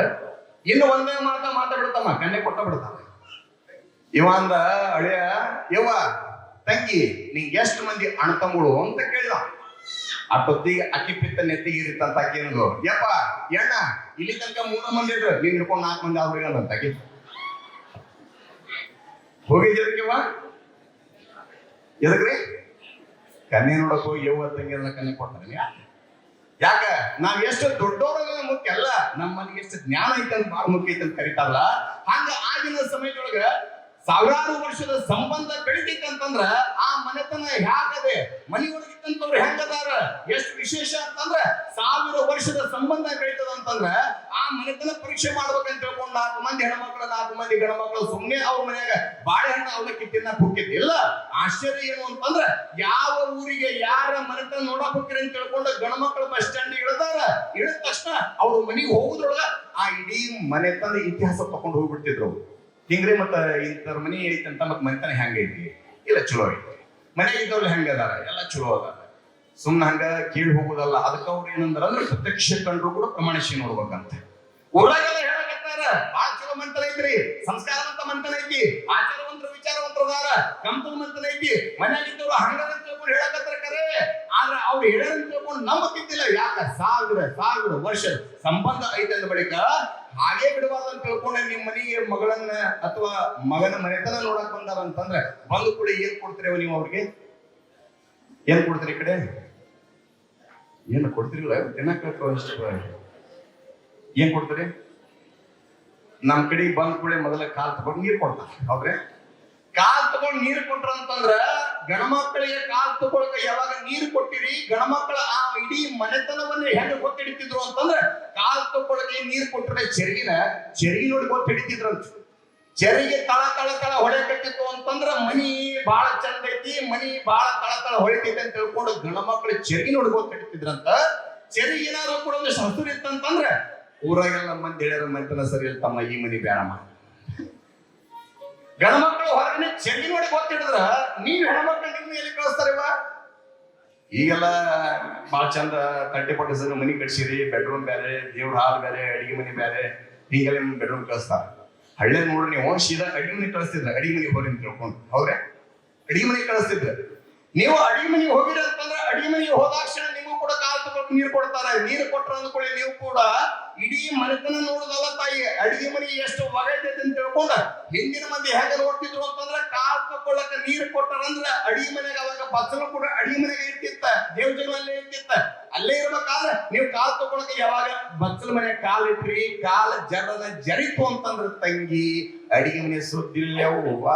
ಇನ್ನು ಒಂದೇ ಮಾತ ಮಾತಾಡ್ಬಿಡ್ತಮ್ಮ ಕನ್ನೆ ಕೊಟ್ಟ ಬಿಡ್ತಾನ ಇವ ಅಂದ ಅಳಿಯ ಯವ್ವ ತಂಗಿ ನಿಂಗೆ ಎಷ್ಟು ಮಂದಿ ಅಣ್ತಂಗಳು ಅಂತ ಕೇಳಿದ. ಅಷ್ಟೊತ್ತಿಗೆ ಅಕ್ಕಿ ಪಿತ್ತ ನೆತ್ತಿಗೆ ಇರಿತ್ತಂತ ಆಕಿ ಯಪ್ಪ ಎಣ್ಣ ಇಲ್ಲಿ ತನಕ ಮೂರ ಮಂದಿ ಇದ್ರು. ನೀನ್ ಹಿಡ್ಕೊಂಡು ನಾಲ್ಕು ಮಂದಿ ಆದ್ರೆ ಅಂತ ಆಕಿ ಹೋಗಿದ್ದೀರಕ್ಕಿವ ಎದಕ್ರಿ ಕನ್ಯೆ ನೋಡಕ್ ಹೋಗಿ ಯವ್ವ ತಂಗಿ ಎಲ್ಲ ಕನ್ಯೆ ಕೊಡ್ತಾರೆ ಯಾಕೆ ಯಾಕ ನಾವ್ ಎಷ್ಟು ದೊಡ್ಡವ್ರ ಮುಖ್ಯ ಅಲ್ಲ ನಮ್ಮ ಮನೆಗೆ ಎಷ್ಟು ಜ್ಞಾನ ಐತೆ ಅಂತ ಬಹಳ ಮುಖ್ಯ ಐತೆ ಅಂತ ಕರಿತಾರಲ್ಲ ಹಂಗ ಆಗಿನ ಸಮಯದೊಳಗ ಸಾವಿರಾರು ವರ್ಷದ ಸಂಬಂಧ ಅಂತಂದ್ರ ಆ ಮನೆತನ ಹ್ಯಾಗದೆ ಮನೆಯೊಳಗಿತ್ತಂತವ್ರು ಹೆಂಗದಾರ, ಎಷ್ಟು ವಿಶೇಷ ಅಂತಂದ್ರ ಸಾವಿರ ವರ್ಷದ ಸಂಬಂಧ ಕಳಿತದ ಅಂತಂದ್ರ ಆ ಮನೆತನ ಪರೀಕ್ಷೆ ಮಾಡ್ಬೇಕಂತ ತಿಳ್ಕೊಂಡು ನಾಲ್ಕು ಮಂದಿ ಹೆಣ್ಮಕ್ಳು, ನಾಲ್ಕು ಮಂದಿ ಗಣಮಕ್ಳು ಸುಮ್ನೆ ಅವ್ರ ಮನ್ಯಾಗ ಬಾಳೆಹಣ್ಣು ಅವಲಕ್ಕಿ ತಿನ್ನಕ್ ಹೋಗಿದ್ದು ಇಲ್ಲ ಆಶ್ಚರ್ಯ ಏನು ಅಂತಂದ್ರ ಯಾವ ಊರಿಗೆ ಯಾರ ಮನೆತನ ನೋಡಕ್ ಹೋಗ್ತೀರಿ ಅಂತ ತಿಳ್ಕೊಂಡು ಗಣಮಕ್ಳು ಬಸ್ ಸ್ಟ್ಯಾಂಡ್ ಇಳಿದಾರ ಇಳಿದ ತಕ್ಷಣ ಅವ್ರ ಮನೆಗೆ ಹೋಗುದ್ರೊಳಗ ಆ ಇಡೀ ಮನೆತನ ಇತಿಹಾಸ ತಕೊಂಡು ಹೋಗ್ಬಿಡ್ತಿದ್ರು ಅವ್ರು. ಹಿಂಗ್ರಿ ಮತ್ತ ಇಂಥವ್ರ ಮನಿ ಐತಿ ಅಂತ ಮತ್ತ ಮನೆತನ ಹೆಂಗೈತಿ ಇಲ್ಲ ಚಲೋ ಐತಿ. ಮನೆ ಇದ್ದವ್ರು ಹೆಂಗ ಅದಾರ? ಎಲ್ಲ ಚಲೋ ಅದಾರ. ಸುಮ್ನ ಹಂಗ ಕೀಳ್ ಹೋಗುದಲ್ಲ, ಅದಕ್ಕ ಅವ್ರು ಏನಂದ್ರ ಅಂದ್ರೆ ಪ್ರತ್ಯಕ್ಷ ಕಂಡ್ರು ಕೂಡ ಪ್ರಮಾಣಿಸಿ ನೋಡ್ಬೇಕಂತ. ಊರಾಗೆಲ್ಲ ಹೇಳಕತ್ತಾರ ಬಾಳ ಚಲೋ ಮಂತನ ಐತ್ರಿ. ಸಂಸ್ಕಾರವಂತ ಮಂತನ ಐತಿ. ಆಚಾರವಂತರು, ವಿಚಾರವಂತರು ಅದಾರ. ಕಂಪನ ಮಂತನ ಐತಿ. ಮನ್ಯಾಗಿದ್ದವ್ರು ಹಂಗದ ಅಂತ ತಿಳ್ಕೊಂಡು ಹೇಳಕತ್ತಾರ ಕರೆ. ಆದ್ರ ಅವ್ರು ಅಂತ ತಿಳ್ಕೊಂಡು ನಂಬಕ್ಕಿದ್ದಿಲ್ಲ ಯಾಕ? ಸಾವಿರ ಸಾವಿರ ವರ್ಷ ಸಂಬಂಧ ಐತೆ ಅಂದ ಬಳಿಕ ಹಾಗೆ ಬಿಡಬಾರ್ದು ಅಂತ ಮನೆಗೆ ಮಗಳನ್ನ ಅಥವಾ ಮಗನ ಮನೆತನ ನೋಡಕ್ ಬಂದಾರ ಅಂತಂದ್ರೆ, ಬಂದು ಕೂಡ ಏನ್ ಕೊಡ್ತೀರಿ ನೀವು ಅವ್ರಿಗೆ? ಏನ್ ಕೊಡ್ತೀರಿ ಈ ಕಡೆ? ಏನು ಕೊಡ್ತಿರಲ್ಲ ತಿನ್ನಕ್ ಏನ್ ಕೊಡ್ತೀರಿ? ನಮ್ ಕಡೆ ಬಂದ್ ಕೂಡ ಮೊದಲ ಕಾಲ್ ತಗೊಂಡು ನೀರ್ ಕೊಡ್ತಾರೆ, ಹೌದ್ರಿ? ಕಾಲ್ ತಗೊಂಡ್ ನೀರ್ ಕೊಟ್ರ ಅಂತಂದ್ರ ಗಣಮಕ್ಕಳಿಗೆ ಕಾಲ್ ತಗೊಳಕ ಯಾವಾಗ ನೀರ್ ಕೊಟ್ಟಿರಿ ಗಣಮಕ್ಕಳ ಆ ಇಡೀ ಮನೆತನವನ್ನ ಹೆಂಗ ಗೊತ್ತಿಡಿತಿದ್ರು ಅಂತಂದ್ರ ಕಾಲ್ ತಗೊಳಕ್ಕೆ ನೀರ್ ಕೊಟ್ಟರೆ ಚೆರಿಗಿನ ಚೆರಿಗಿ ನೋಡಿ ಗೊತ್ತಿಡಿತಿದ್ರಂತ. ಚೆರಿಗೆ ತಳ ತಳ ತಳ ಹೊಡೆಯಕತ್ತಿತ್ತು ಅಂತಂದ್ರ ಮನಿ ಬಾಳ ಚಂದ ಐತಿ, ಮನಿ ಬಾಳ ತಳ ತಳ ಹೊಳಿತೈತಿ ಅಂತ ತಿಳ್ಕೊಂಡು ಗಣಮಕ್ಕಳು ಚೆರಗಿ ನೋಡಿ ಗೊತ್ತಿಡ್ತಿದ್ರಂತ. ಚೆರಿಗೆ ಏನಾದ್ರು ಕೂಡ ಒಂದು ಸಂಸ್ಕೃತಿ ಇತ್ತಂತಂದ್ರ, ಊರಾಗೆಲ್ಲ ಮಂದಿ ಹೇಳ್ಯಾರ, ಮನೆತನ ಸರಿ ತಮ್ಮ, ಈ ಮನಿ ಬೇಡಮ್ಮ ಗಣಮಕ್ಕಳು ಹೊರಗನೆ ಚೆಲ್ಲಿ ನೋಡಿ ಗೊತ್ತಿಡಿದ್ರ ನೀವ್ ಹೆಣ್ಮಕ್ಳು ಎಲ್ಲಿ ಕಳಿಸ್ತಾರಿವ ಈಗೆಲ್ಲ ಬಾಳ ಚಂದ ತಂಟೆ ಫೋರ್ಟಿ ಸರ್ ಮನಿ ಕಟ್ಸಿರಿ ಬೆಡ್ರೂಮ್ ಬೇರೆ ದೇವ್ರ ಹಾಲ್ ಬೇರೆ ಅಡಿಗೆ ಮನಿ ಬೇರೆ ಹಿಂಗೆಲ್ಲ ನಿಮ್ ಬೆಡ್ರೂಮ್ ಕಳಿಸ್ತಾರ. ಹಳ್ಳಿ ನೋಡ್ರಿ ನೀವು ಸೀದಾ ಅಡಿಗೆ ಮನೆ ಕಳಿಸ್ತಿದ್ರ, ಅಡಿಗೆ ಮನೆ ಹೋಗಿ ಅಂತ ತಿಳ್ಕೊಂಡು, ಹೌದ್ರೆ? ಅಡಿಗೆ ಮನೆ ಕಳಿಸ್ತಿದ್ರ. ನೀವು ಅಡಿಗೆ ಮನೆಗೆ ಹೋಗಿರ ಅಂತಂದ್ರೆ ಅಡಿಗೆ ಮನೆಗೆ ಹೋದಾಕ್ಷಣ ಕೂಡ ಕಾಲ್ ತಗೊಂಡು ನೀರು ಕೊಡ್ತಾರೆ. ನೀರು ಕೊಟ್ರ ಅಂದ್ಕೊಳ್ಳಿ ನೀವು ಕೂಡ ಇಡೀ ಮನೆತನ ನೋಡುದಲ್ಲ ತಾಯಿ. ಅಡಿಗೆ ಮನೆಗೆ ಎಷ್ಟು ಒಗೈತೈತೆ ಅಂತ ತಿಳ್ಕೊಂಡ ಹಿಂದಿನ ಮಂದಿ ಹೇಗೆ ನೋಡ್ತಿದ್ರು ಅಂತಂದ್ರೆ ಕಾಲ್ ತಗೊಳ್ಳಕ ನೀರು ಕೊಟ್ಟಾರಂದ್ರ ಅಡಿಗೆ ಮನೆಗೆ ಅವಾಗ ಬಚ್ಚಲು ಕೂಡ ಅಡಿಗೆ ಮನೆಗೆ ಇರ್ತಿತ್ತ. ದೇವ್ ಜನ ಅಲ್ಲೇ ಇರ್ತಿತ್ತ. ಅಲ್ಲೇ ಇರ್ಬೇಕಾದ್ರೆ ನೀವು ಕಾಲ್ ತಗೊಳಕ ಯಾವಾಗ? ಬಚ್ಚಲ ಮನೆ ಕಾಲ್ ಇಟ್ರಿ, ಕಾಲ್ ಜರದ ಜರಿತು ಅಂತಂದ್ರ ತಂಗಿ, ಅಡಿಗೆ ಮನೆ ಸುದ್ದಿಲ್ಲವ್ವ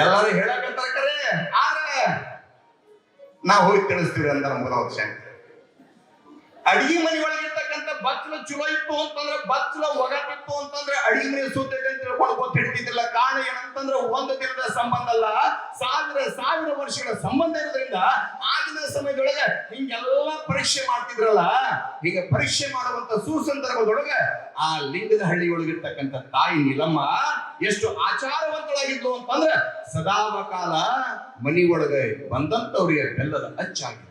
ಎಲ್ಲರೂ ಹೇಳಕತ್ತಾರ ಕರೆ. ಆದ್ರೆ ನಾವು ಹೋಗಿ ತಿಳಿಸ್ತೀವಿ ಅಂತ ನಮ್ಗೆ ವರ್ಷ ಅಡಿಗೆ ಮನೆ ಒಳಗಿರ್ತಕ್ಕಂಥ ಬಚ್ಚಲ ಚಲೋ ಇತ್ತು ಅಂತಂದ್ರೆ ಬಚ್ಚಲ ಒಗತಿತ್ತು ಅಂತಂದ್ರೆ ಅಡಿಗೆ ನೀರು ಅಂತ ತಿಳ್ಕೊಂಡು ಗೊತ್ತಿಡ್ತಿದ್ದಿಲ್ಲ ಕಾರಣ ಏನಂತಂದ್ರೆ ಒಂದು ದಿನದ ಸಂಬಂಧ ಅಲ್ಲ, ಸಾವಿರ ಸಾವಿರ ವರ್ಷಗಳ ಸಂಬಂಧ ಇರೋದ್ರಿಂದ ಆಗಿನ ಸಮಯದೊಳಗೆ ಹಿಂಗೆಲ್ಲ ಪರೀಕ್ಷೆ ಮಾಡ್ತಿದ್ರಲ್ಲ, ಈಗ ಪರೀಕ್ಷೆ ಮಾಡುವಂತ ಸುಸಂದರ್ಭದೊಳಗೆ ಆ ಲಿಂಗದ ಹಳ್ಳಿ ಒಳಗಿರ್ತಕ್ಕಂಥ ತಾಯಿ ನೀಲಮ್ಮ ಎಷ್ಟು ಆಚಾರವಂತಳಾಗಿದ್ಲು ಅಂತಂದ್ರ ಸದಾವಕಾಲ ಮನಿ ಒಳಗೆ ಬಂದಂತವ್ರಿಗೆ ಬೆಲ್ಲದ ಅಚ್ಚಾಗಿತ್ತು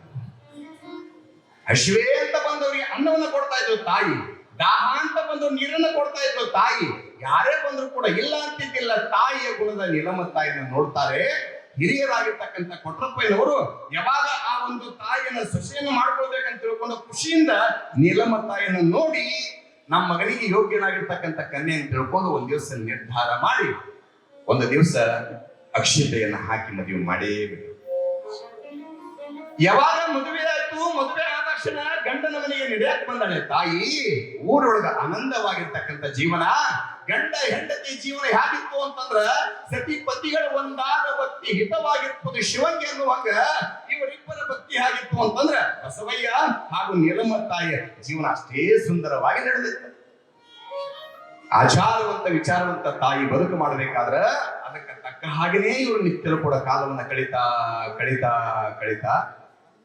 ಹಸಿವೆ ಅಂತ ಬಂದವರಿಗೆ ಅನ್ನವನ್ನ ಕೊಡ್ತಾ ಇದ್ರು ತಾಯಿ. ದಾಹ ಅಂತ ಬಂದು ನೀರನ್ನ ಕೊಡ್ತಾ ಇದ್ರು ತಾಯಿ. ಯಾರೇ ಬಂದ್ರು ಕೂಡ ಇಲ್ಲ ಅಂತಿದ್ದಿಲ್ಲ, ತಾಯಿಯ ಗುಣದ ನಿಲಮ ತಾಯಿನ ನೋಡ್ತಾರೆ. ಹಿರಿಯರಾಗಿರ್ತಕ್ಕಂಥ ಕೊಟ್ರಪ್ಪಯ್ಯನವರು ಯಾವಾಗ ಆ ಒಂದು ತಾಯಿಯನ್ನ ಸೊಸೆಯನ್ನು ಮಾಡ್ಕೊಳ್ಬೇಕಂತ ತಿಳ್ಕೊಂಡು ಖುಷಿಯಿಂದ ನಿಲಮ ತಾಯಿಯನ್ನು ನೋಡಿ ನಮ್ಮ ಮಗನಿಗೆ ಯೋಗ್ಯನಾಗಿರ್ತಕ್ಕಂಥ ಕನ್ಯೆ ಅಂತ ತಿಳ್ಕೊಂಡು ಒಂದ್ ದಿವಸ ನಿರ್ಧಾರ ಮಾಡಿ ಒಂದು ದಿವಸ ಅಕ್ಷತೆಯನ್ನು ಹಾಕಿ ಮದುವೆ ಮಾಡೇ ಯಾವಾಗ ಮದುವೆ ಆಯ್ತು, ಮದುವೆ ತಕ್ಷಣ ಗಂಡನ ಮನೆಗೆ ನಡೆಯಕ್ ಬಂದಾಳೆ ತಾಯಿ, ಊರೊಳಗ ಆನಂದವಾಗಿರ್ತಕ್ಕಂಥ ಜೀವನ, ಗಂಡ ಹೆಂಡತಿ ಜೀವನ ಹೇಗಿತ್ತು ಅಂತಂದ್ರ ಸತಿ ಪತಿಗಳ ಒಂದಾದ ಭಕ್ತಿ ಹಿತವಾಗಿರ್ಬೋದು ಶಿವಂಗೆ ಅನ್ನುವಾಗ ಇವರಿಬ್ಬರ ಭಕ್ತಿ ಹೇಗಿತ್ತು ಅಂತಂದ್ರ ಬಸವಯ್ಯ ಹಾಗೂ ನೀಲಮ್ಮ ತಾಯಿಯ ಜೀವನ ಅಷ್ಟೇ ಸುಂದರವಾಗಿ ನಡೆದಿತ್ತು. ಆಚಾರವಂತ, ವಿಚಾರವಂತ ತಾಯಿ ಬದುಕು ಮಾಡಬೇಕಾದ್ರ ಅದಕ್ಕೆ ತಕ್ಕ ಹಾಗೆನೇ ಇವರು ನಿತ್ಯಲು ಕೂಡ ಕಾಲವನ್ನ ಕಳೀತಾ ಕಳೀತಾ ಕಳೀತಾ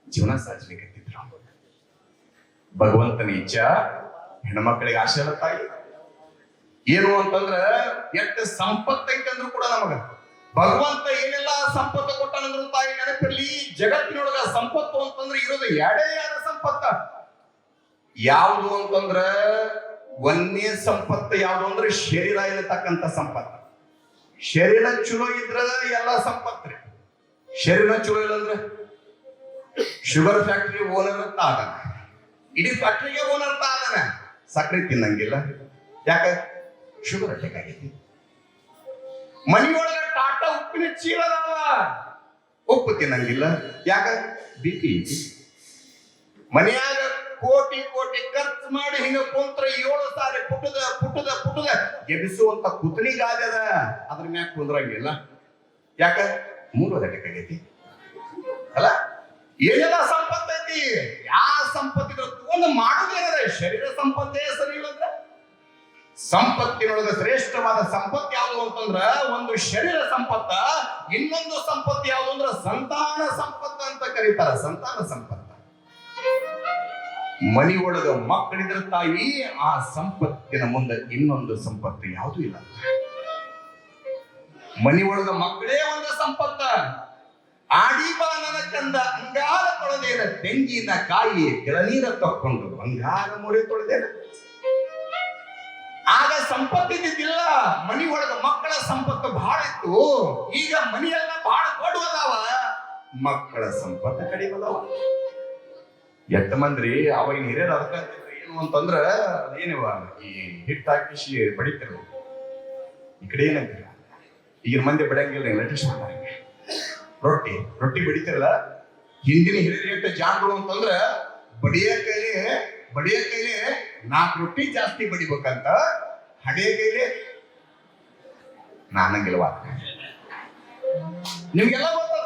ಜೀವನ ಸಾಧಿಸ್ಲಿಕ್ಕೆ ಭಗವಂತನ ಇಚ್ಛ ಹೆಣ್ಮಕ್ಳಿಗೆ ಆಶೆ ಅಲ್ಲ ತಾಯಿ. ಏನು ಅಂತಂದ್ರ ಎಷ್ಟು ಸಂಪತ್ತು ಐತೆ ಅಂದ್ರೂ ಕೂಡ ನಮಗ. ಭಗವಂತ ಏನೆಲ್ಲ ಸಂಪತ್ತು ಕೊಟ್ಟನಂದ್ರು ತಾಯಿ ನೆನಪಿರ್ಲಿ, ಜಗತ್ತಿನೊಳಗ ಸಂಪತ್ತು ಅಂತಂದ್ರೆ ಇರೋದು ಎರಡೇ ಯಾರ ಸಂಪತ್ತ. ಯಾವುದು ಅಂತಂದ್ರ ಒಂದೇ ಸಂಪತ್ತು, ಯಾವುದು ಅಂದ್ರೆ ಶರೀರ ಇರತಕ್ಕಂತ ಸಂಪತ್ತು. ಶರೀರ ಚಲೋ ಇದ್ರ ಎಲ್ಲ ಸಂಪತ್ರಿ ಶರೀರ ಚಲೋ ಇಲ್ಲ ಅಂದ್ರೆ ಶುಗರ್ ಫ್ಯಾಕ್ಟ್ರಿ ಓನರ್ ಅಂತ ಆಗಲ್ಲ. ಇಡೀ ಫ್ಯಾಕ್ಟ್ರಿಗೆ ಓನರ್ ಆಗಲ್ಲ ಸಕ್ಕರೆ ತಿನ್ನಂಗಿಲ್ಲ. ಯಾಕ? ಶುಗರ್ ಅಟ್ಯಾಕ್ ಆಗೈತಿ. ಮನಿಯೊಳಗ ಟಾಟಾ ಉಪ್ಪಿನ ಚೀಲ ಅದಾವ. ಉಪ್ಪು ತಿನ್ನಂಗಿಲ್ಲ. ಯಾಕ? ಬಿ ಪಿ ಮನ್ಯಾಗ ಕೋಟಿ ಕೋಟಿ ಖರ್ಚು ಮಾಡಿ ಹಿಂಗ ಕುಂತ್ರ ಏಳು ಸಾರಿ ಪುಟದ ಪುಟದ ಪುಟದ ಗೆಬಿಸುವಂತ ಕುತನಿ ಗಾದೆ ಅದ. ಅದ್ರ ಮ್ಯಾಗ ಕುಂದ್ರಂಗಿಲ್ಲ. ಯಾಕ? ಮೂರು ಅಟ್ಯಾಕ್ ಆಗೈತಿ. ಅಲ್ಲ? ಏನೆಲ್ಲ ಸಂಪತ್ತು ಐತಿ? ಯಾವ ಸಂಪತ್ತಿದ್ರು ತಗೊಂಡು ಮಾಡೋದೇನದ ಶರೀರ ಸಂಪತ್ತೇ ಸರಿ ಇಲ್ಲಂದ್ರೆ ಸಂಪತ್ತಿನೊಳಗ ಶ್ರೇಷ್ಠವಾದ ಸಂಪತ್ತು ಯಾವುದು ಅಂತಂದ್ರ ಒಂದು ಶರೀರ ಸಂಪತ್ತ, ಇನ್ನೊಂದು ಸಂಪತ್ತು ಯಾವುದು ಅಂದ್ರ ಸಂತಾನ ಸಂಪತ್ತ ಅಂತ ಕರೀತಾರ. ಸಂತಾನ ಸಂಪತ್ತ. ಮನಿ ಒಳಗ ಮಕ್ಕಳಿದ್ರ ತಾಯಿ ಆ ಸಂಪತ್ತಿನ ಮುಂದೆ ಇನ್ನೊಂದು ಸಂಪತ್ತು ಯಾವುದು ಇಲ್ಲ. ಮನಿ ಒಳಗ ಮಕ್ಕಳೇ ಒಂದು ಸಂಪತ್ತ. ಆಡಿಬಾ ನನ್ನ ಕಂದ ಅಂಗಾರ ತೊಳೆದೇನ ತೆಂಗಿನ ಕಾಯಿ ಕೆಳನೀರ ತಕ್ಕೊಂಡು ಬಂಗಾರ ಮೊರೆ ತೊಳೆದೇನ. ಆಗ ಸಂಪತ್ತಿದ್ದಿದ್ದಿಲ್ಲ ಮನಿ ಒಳಗ ಮಕ್ಕಳ ಸಂಪತ್ತು ಬಹಳ ಇತ್ತು. ಈಗ ಮನಿಯೆಲ್ಲ ಬಹಳ ದೊಡ್ಡವದಾವ ಮಕ್ಕಳ ಸಂಪತ್ತು ಕಡಿಮೆ ಎತ್ತ ಮಂದ್ರಿ ಅವಾಗಿನ ಹಿರಿಯರು ಅದಕ್ಕ ಏನು ಅಂತಂದ್ರ ಏನಿವ ಈ ಹಿಟ್ಟು ಹಾಕಿಸಿ ಬಡಿತಿರ್ಬೇಕು. ಈ ಕಡೆ ಏನಂತೀರ? ಈಗಿನ ಮಂದಿ ಬಡಿಯಂಗಿಲ್ಲ ನಟಿಸ್ ಮಾಡ್ತಾರೆ. ರೊಟ್ಟಿ ರೊಟ್ಟಿ ಬಡಿತಿರಲ್ಲ ಹಿಂದಿನ ಹಿರಿಯರು ಜಾಣರು ಅಂತಂದ್ರ ಬಡಿಯ ಕೈಲಿ ಬಡಿಯ ಕೈಲಿ ನಾಲ್ಕು ರೊಟ್ಟಿ ಜಾಸ್ತಿ ಬಡಿಬೇಕಂತ ಹಡೆಯ ಕೈಲಿ. ನಾನಂಗಿಲ್ವಾ ನಿಮ್ಗೆಲ್ಲ ಗೊತ್ತದ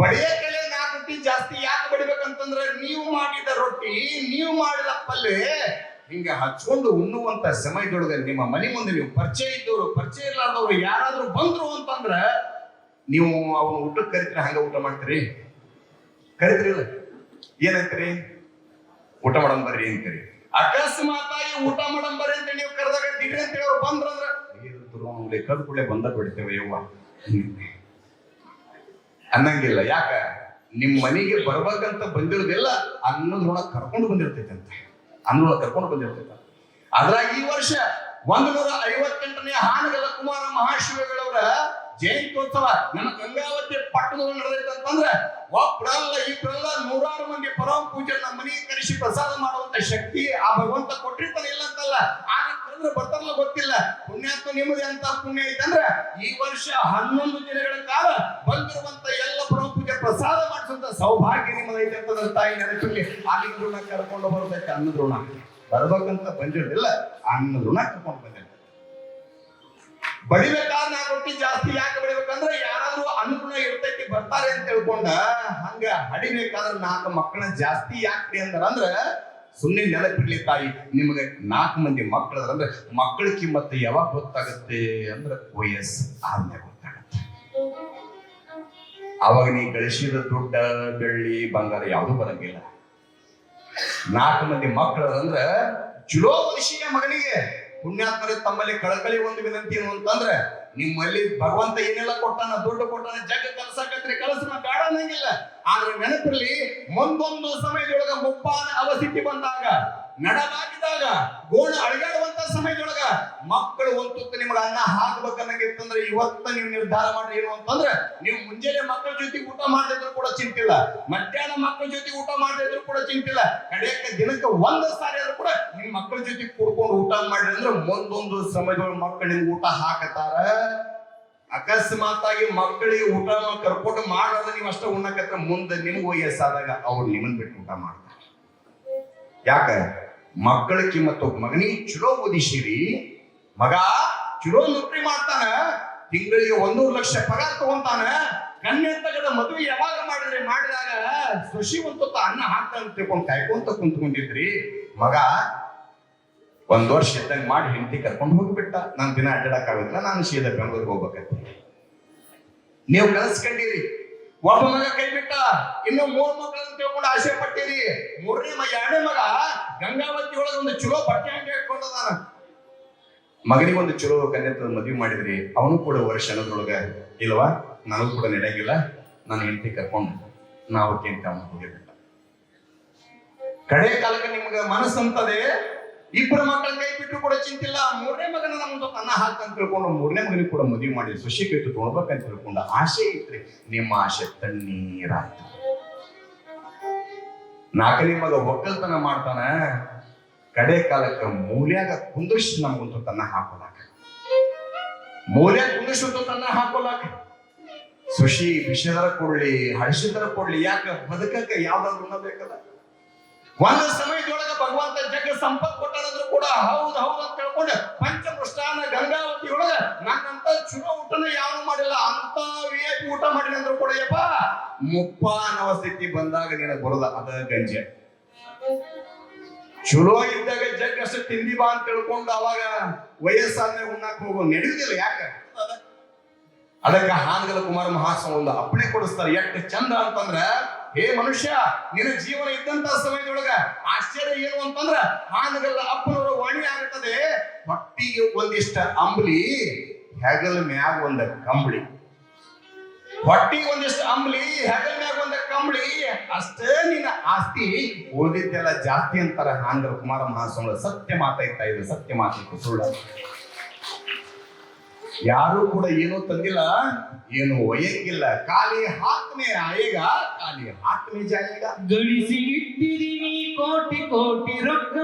ಬಡಿಯ ಕೈಲಿ ನಾಲ್ಕು ರೊಟ್ಟಿ ಜಾಸ್ತಿ ಯಾಕೆ ಬಡಿಬೇಕಂತಂದ್ರೆ ನೀವು ಮಾಡಿದ ರೊಟ್ಟಿ, ನೀವು ಮಾಡಿದ ಪಲ್ಲೆ ಹಿಂಗೆ ಹಚ್ಕೊಂಡು ಉಣ್ಣುವಂತ ಸಮಯದೊಳಗೆ ನಿಮ್ಮ ಮನೆ ಮುಂದೆ ನೀವು ಪರಿಚಯ ಇದ್ದವರು, ಪರಿಚಯ ಇರ್ಲಾರ್ದವ್ರು ಯಾರಾದ್ರೂ ಬಂದ್ರು ಅಂತಂದ್ರ ನೀವು ಅವನ ಊಟಕ್ಕೆ ಕರಿತೀರ, ಹಂಗೆ ಊಟ ಮಾಡ್ತೀರಿ? ಕರಿದ್ರಿಲ್ಲ ಏನಂತೀರಿ? ಊಟ ಮಾಡಮ್ ಬರ್ರಿ ಅಂತೀರಿ. ಅಕಸ್ಮಾತಾಗಿ ಊಟ ಮಾಡಮ್ ಬರ್ರಿ ಅಂತ ನೀವು ಕರೆದಾಗ ದಿಗ್ರಿ ಅಂತೇಳಿ ಅವ್ರು ಬಂದ್ರಂದ್ರ? ಕದ್ ಕೂಡಲೇ ಬಂದ ಬಿಡ್ತೇವೆ ಯವ್ವ. ಅನ್ನಂಗಿಲ್ಲ. ಯಾಕ? ನಿಮ್ಮ ಮನೆಗೆ ಬರ್ಬೇಕಂತ ಬಂದಿರೋದಿಲ್ಲ ಅನ್ನದೊಳಗೆ ಕರ್ಕೊಂಡು ಬಂದಿರ್ತೈತೆ ಅಂತ ಅನ್ನೊಳಗ ಕರ್ಕೊಂಡು ಬಂದಿರ್ತೈತೆ. ಅದ್ರಾಗ ಈ ವರ್ಷ ಒಂದು ನೂರ ಐವತ್ತೆಂಟನೇ ಹಾನಗಲ ಕುಮಾರ ಮಹಾಶಿವಗಳವರ ಜಯಂತ್ಯೋತ್ಸವ. ನನ್ನ ಗಂಗಾವತಿ ಪಟ್ಟಣದಲ್ಲಿ ನಡೆದೈತೆ ಅಂತಂದ್ರೆ ಒಬ್ಬರಲ್ಲ ಇಬ್ಬರಲ್ಲ ನೂರಾರು ಮಂದಿ ಪರಮ ಪೂಜೆ ನಮ್ಮ ಮನೆಗೆ ಕರೆಸಿ ಪ್ರಸಾದ ಮಾಡುವಂತ ಶಕ್ತಿ ಆ ಭಗವಂತ ಕೊಟ್ಟಿರ್ತಾನೆ ಇಲ್ಲ ಅಂತಲ್ಲ. ಆಗ ಬರ್ತಾರಲ್ಲ ಗೊತ್ತಿಲ್ಲ. ಪುಣ್ಯಾತ್ಮ ನಿಮಗೆ ಅಂತ ಪುಣ್ಯ ಐತಂದ್ರೆ ಈ ವರ್ಷ ಹನ್ನೊಂದು ದಿನಗಳ ಕಾಲ ಬಂದಿರುವಂತ ಎಲ್ಲ ಪರಮ ಪೂಜೆ ಪ್ರಸಾದ ಮಾಡಿಸುವಂತ ಸೌಭಾಗ್ಯ ನಿಮ್ಮದೈತೆ ಅಂತಂದ್ರೆ ತಾಯಿ ನೆನಪಿರ್ಲಿ. ಅಲ್ಲಿ ಋಣ ಕರ್ಕೊಂಡು ಬರ್ತೈತೆ ಅನ್ನ ಋಣ ಬರ್ಬೇಕಂತ ಬಂದಿರಲಿಲ್ಲ ಅನ್ನ ಕರ್ಕೊಂಡು ಬಂದಿರ್ತಾರೆ ಬಡಿಬೇಕಾದ್ರೆ ನಾ ರೊಟ್ಟಿ ಜಾಸ್ತಿ ಯಾಕೆ ಬಡಿಬೇಕಂದ್ರೆ ಯಾರಾದ್ರೂ ಅನುಗುಣ ಇರ್ತೈತಿ, ಬರ್ತಾರೆ ಅಂತ ತಿಳ್ಕೊಂಡ, ಹಂಗ ಹಡಿಬೇಕಾದ್ರೆ ನಾಲ್ಕು ಮಕ್ಕಳ ಜಾಸ್ತಿ ಯಾಕ್ರಿ ಅಂದ್ರ ಅಂದ್ರ ಸುಮ್ಮನೆ ನೆನಪಿರ್ಲಿ ತಾಯಿ ನಿಮಗೆ ನಾಲ್ಕು ಮಂದಿ ಮಕ್ಕಳು ಅಂದ್ರೆ ಮಕ್ಕಳ ಕಿಮ್ಮತ್ತು ಯಾವಾಗ ಗೊತ್ತಾಗತ್ತೆ ಅಂದ್ರೆ ವಯಸ್ಸು ಆದ್ಮೇಲೆ ಗೊತ್ತಾಗತ್ತೆ. ಅವಾಗ ನೀ ಗಳಿಸಿದ ದುಡ್ಡ, ಬೆಳ್ಳಿ, ಬಂಗಾರ ಯಾವುದು ಬರಂಗಿಲ್ಲ. ನಾಲ್ಕು ಮಂದಿ ಮಕ್ಕಳು ಅಂದ್ರೆ ಚಲೋ ಮನುಷ್ಯ ಮಗನಿಗೆ. ಪುಣ್ಯಾತ್ಮರೇ ತಮ್ಮಲ್ಲಿ ಕಳಕಳಿ ಒಂದು ವಿನಂತಿ ಏನು ಅಂತಂದ್ರೆ, ನಿಮ್ಮಲ್ಲಿ ಭಗವಂತ ಏನೆಲ್ಲ ಕೊಟ್ಟಾನ, ದುಡ್ಡು ಕೊಟ್ಟಾನ ಜಗ ಕಲಸಕತ್ರಿ ಕಲಸನ ಬೇಡ ಅನ್ನಂಗಿಲ್ಲ. ಆದ್ರೆ ನೆನಪಿರ್ಲಿ, ಮುಂದೊಂದು ಸಮಯದೊಳಗ ಮುಪ್ಪಾದ ಅವಸ್ಥಿತಿ ಬಂದಾಗ ನಡಲಾಗಿದಾಗ ಗೋಣ ಅಳಗಾಡುವಂತ ಸಮಯದೊಳಗ ಮಕ್ಕಳು ಒಂದು ಅನ್ನ ಹಾಕ್ಬೇಕನ್ನಂಗಿತ್ತಂದ್ರೆ ಇವತ್ತ ನೀವು ನಿರ್ಧಾರ ಮಾಡ್ರಿ ಏನು ಅಂತಂದ್ರೆ ನೀವು ಮುಂಜಾನೆ ಮಕ್ಕಳ ಜೊತೆ ಊಟ ಮಾಡದಿದ್ರು ಕೂಡ ಚಿಂತಿಲ್ಲ. ಮಧ್ಯಾಹ್ನ ಮಕ್ಕಳ ಜೊತೆ ಊಟ ಮಾಡದಿದ್ರು ಕೂಡ ಚಿಂತಿಲ್ಲ. ಕಡೆಯಕ ದಿನಕ್ಕೆ ಒಂದ್ ಸಾರಿ ಆದ್ರೂ ಕೂಡ ನಿಮ್ ಮಕ್ಕಳ ಜೊತೆ ಕೂಡ್ಕೊಂಡು ಊಟ ಮಾಡ್ರಿ ಅಂದ್ರೆ ಒಂದೊಂದು ಸಮಯದೊಳ ಮಕ್ಕಳು ನಿಮ್ಗೆ ಊಟ ಹಾಕತಾರ ಅಕಸ್ಮಾತ್ ಆಗಿ ಮಕ್ಕಳಿಗೆ ಊಟ ಕರ್ಕೊಂಡು ಮಾಡೋದ್ರೆ ನೀವು ಅಷ್ಟೇ ಉಣ್ಣಕತ್ರ ಮುಂದೆ ನಿಮ್ಗೆ ವಯಸ್ಸಾದಾಗ ಅವ್ರು ನಿಮ್ಮನ್ ಬಿಟ್ಟು ಊಟ ಮಾಡ್ತಾರೆ. ಯಾಕ? ಮಕ್ಕಳ ಕಿಮ್ಮತ್ತು. ಮಗನಿಗೆ ಚಲೋ ಓದಿಸಿರಿ. ಮಗ ಚಲೋ ನೌಕರಿ ಮಾಡ್ತಾನ, ತಿಂಗಳಿಗೆ ಒಂದೂರು ಲಕ್ಷ ಪಗಾರ ತಗೊಂತಾನ ಕಣ್ಣೆ ತಗದ ಮದುವೆ ಯಾವಾಗ ಮಾಡಿದ್ರಿ ಮಾಡಿದಾಗ ಶಶಿ ಒಂದು ಅನ್ನ ಹಾಕ್ತಾನೆ ತಿಳ್ಕೊಂಡ್ ಕಾಯ್ಕೊಂತ ಕುಂತ್ಕೊಂಡಿದ್ರಿ. ಮಗ ಒಂದ್ ವರ್ಷ ಇದ್ದಂಗ ಮಾಡಿ ಹೆಂಡತಿ ಕರ್ಕೊಂಡು ಹೋಗ್ಬಿಟ್ಟ. ನಾನು ದಿನ ಅಡ್ಡಾಡಕ್ ನಾನು ಸೀದಾ ಬೆಂಗಳೂರಿಗೆ ಹೋಗ್ಬೇಕಂತ. ನೀವು ಕಲಸ್ಕೊಂಡಿರಿ. ಒಬ್ಬ ಮಗ ಕೈ ಬಿಟ್ಟ ಇನ್ನು ಮೂರ್ ಮಕ್ಕಳನ್ನ ತಿಳ್ಕೊಂಡು ಆಸೆ ಪಟ್ಟಿರಿ ಮೂರನೇ ಮಗ, ಎರಡನೇ ಮಗ, ಗಂಗಾವತಿ ಒಳಗೆ ಒಂದು ಚಲೋ ಬಟ್ಟೆ ಅಂಗಡಿ ಇಟ್ಕೊಂಡದಾನ ಮಗನಿಗೆ ಒಂದು ಚಲೋ ಕನ್ಯೆ ಮದುವೆ ಮಾಡಿದ್ರಿ ಅವನು ಕೂಡ ವರ್ಷ ಇಲ್ವಾ ನನಗೂ ಕೂಡ ನಡೆಯಂಗಿಲ್ಲ ನಾನು ಹೆಂಡತಿ ಕರ್ಕೊಂಡು ನಾವು ಕೆಂಟ ಅವನು ಹೋಗಿಬಿಟ್ಟ ಕಡೆ ಕಾಲಕ್ಕೆ ನಿಮ್ಗೆ ಮನಸ್ಸಂತದೆ. ಇಬ್ಬರು ಮಕ್ಕಳ ಕೈ ಬಿಟ್ಟು ಕೂಡ ಚಿಂತಿಲ್ಲ. ಮೂರನೇ ಮಗನ ನಮ್ದು ಅನ್ನ ಹಾಕಂತ ತಿಳ್ಕೊಂಡು ಮೂರನೇ ಮಗನಿಗೆ ಕೂಡ ಮದುವೆ ಮಾಡಿ ಸುಶಿ ಕೈತು ತೊಗೊಳ್ಬೇಕಂತ ತಿಳ್ಕೊಂಡು ಆಸೆ ಇತ್ರಿ ನಿಮ್ಮ ಆಸೆ ತಣ್ಣೀರಾಯ್ತು. ನಾಲ್ಕನೇ ಮಗ ಒಕ್ಕಲ್ತನ ಮಾಡ್ತಾನ. ಕಡೆ ಕಾಲಕ್ಕೆ ಮೂಲ್ಯಾಗ ಕುಂದ್ರಿಸಿ ನಮಗಂತೂ ತನ್ನ ಹಾಕೋಲಾಕ ಮೂಲ್ಯಾಗ ಕುಂದ್ರಿಸಂತೂ ತನ್ನ ಹಾಕೋಲಾಕ ಸುಶಿ ವಿಷದರ ಕೊಡ್ಲಿ ಹಳಸಿದರ ಕೊಡ್ಲಿ, ಯಾಕ ಬದುಕಕ್ಕೆ ಯಾವ್ದಾದ್ರು ಬೇಕಲ್ಲ? ಒಂದು ಸಮಯದೊಳಗ ಭಗವಂತ ಜಗ ಸಂಪತ್ ಕೊಟ್ಟನಾದ್ರೂ ಕೂಡ ಹೌದು ಹೌದು ಅಂತ ಹೇಳ್ಕೊಂಡೆ ಪಂಚಮೃಷ್ಟಾನ ಗಂಗಾವತಿ ಒಳಗ ನನ್ನಂತ ಚುರೋ ಊಟನ ಯಾರು ಮಾಡಿಲ್ಲ ಅಂತ ವಿ ಊಟ ಮಾಡಿಲ್ಲ ಅಂದ್ರೂ ಕೂಡ ಯಪ್ಪ ಮುಪ್ಪ ಅನ್ನೋ ಸ್ಥಿತಿ ಬಂದಾಗ ನಿನಗೆ ಬರೋದ ಅದ ಗಂಜೆ. ಚಲೋ ಇದ್ದಾಗ ಜಗ್ ಅಷ್ಟು ತಿಂದಿ ಬಾ ಅಂತ ತಿಳ್ಕೊಂಡು ಅವಾಗ ವಯಸ್ಸಾದ್ಮೇಲೆ ಉಣ್ಣಾಕ್ ಹೋಗೋ ನಡೆಯುವುದಿಲ್ಲ ಯಾಕ? ಅದಕ್ಕೆ ಹಾನಗಲ ಕುಮಾರ ಮಹಾಸ್ವಾಮಿ ಒಂದು ಅಪ್ಪಣೆ ಕೊಡಿಸ್ತಾರೆ. ಎಷ್ಟು ಚಂದ ಅಂತಂದ್ರ, ಹೇ ಮನುಷ್ಯ, ನಿನ್ನ ಜೀವನ ಇದ್ದಂತ ಸಮಯದೊಳಗ ಆಶ್ಚರ್ಯ ಏನು ಅಂತಂದ್ರ, ಹಾನಗಲ್ಲ ಅಪ್ಪನವರ ವಾಣಿ ಆಗುತ್ತದೆ. ಹೊಟ್ಟಿಗೆ ಒಂದಿಷ್ಟ ಅಂಬ್ಲಿ, ಹೆಗಲ ಮ್ಯಾಗ ಒಂದ ಕಂಬಳಿ. ಹೊಟ್ಟಿಗೆ ಒಂದಿಷ್ಟು ಅಂಬ್ಲಿ, ಹೆಗಲ ಮ್ಯಾಗ ಕಂಬಳಿ, ಅಷ್ಟೇ ನಿನ್ನ ಆಸ್ತಿ. ಉಳಿದಿದ್ದೆಲ್ಲ ಜಾಸ್ತಿ ಅಂತಾರ ಹಾನಗಲ ಕುಮಾರ ಮಹಾಸ್ವಾಮಿ ಸತ್ಯ ಮಾತಾಯ್ತಾ ಇದ್ರು ಸತ್ಯ ಮಾತಾಯ್ತು ಸುಳ್ಳ. ಯಾರು ಕೂಡ ಏನೂ ತಂದಿಲ್ಲ, ಏನು ಒಯ್ಯಂಗಿಲ್ಲ. ಖಾಲಿ ಹಾಕ್ನೆ ಈಗ, ಖಾಲಿ ಹಾಕ್ನೆ ಜಾಗ ಗಳಿಸಿ ಇಟ್ಟಿದೀನಿ ಕೋಟಿ ಕೋಟಿ ರೊಕ್ಕ.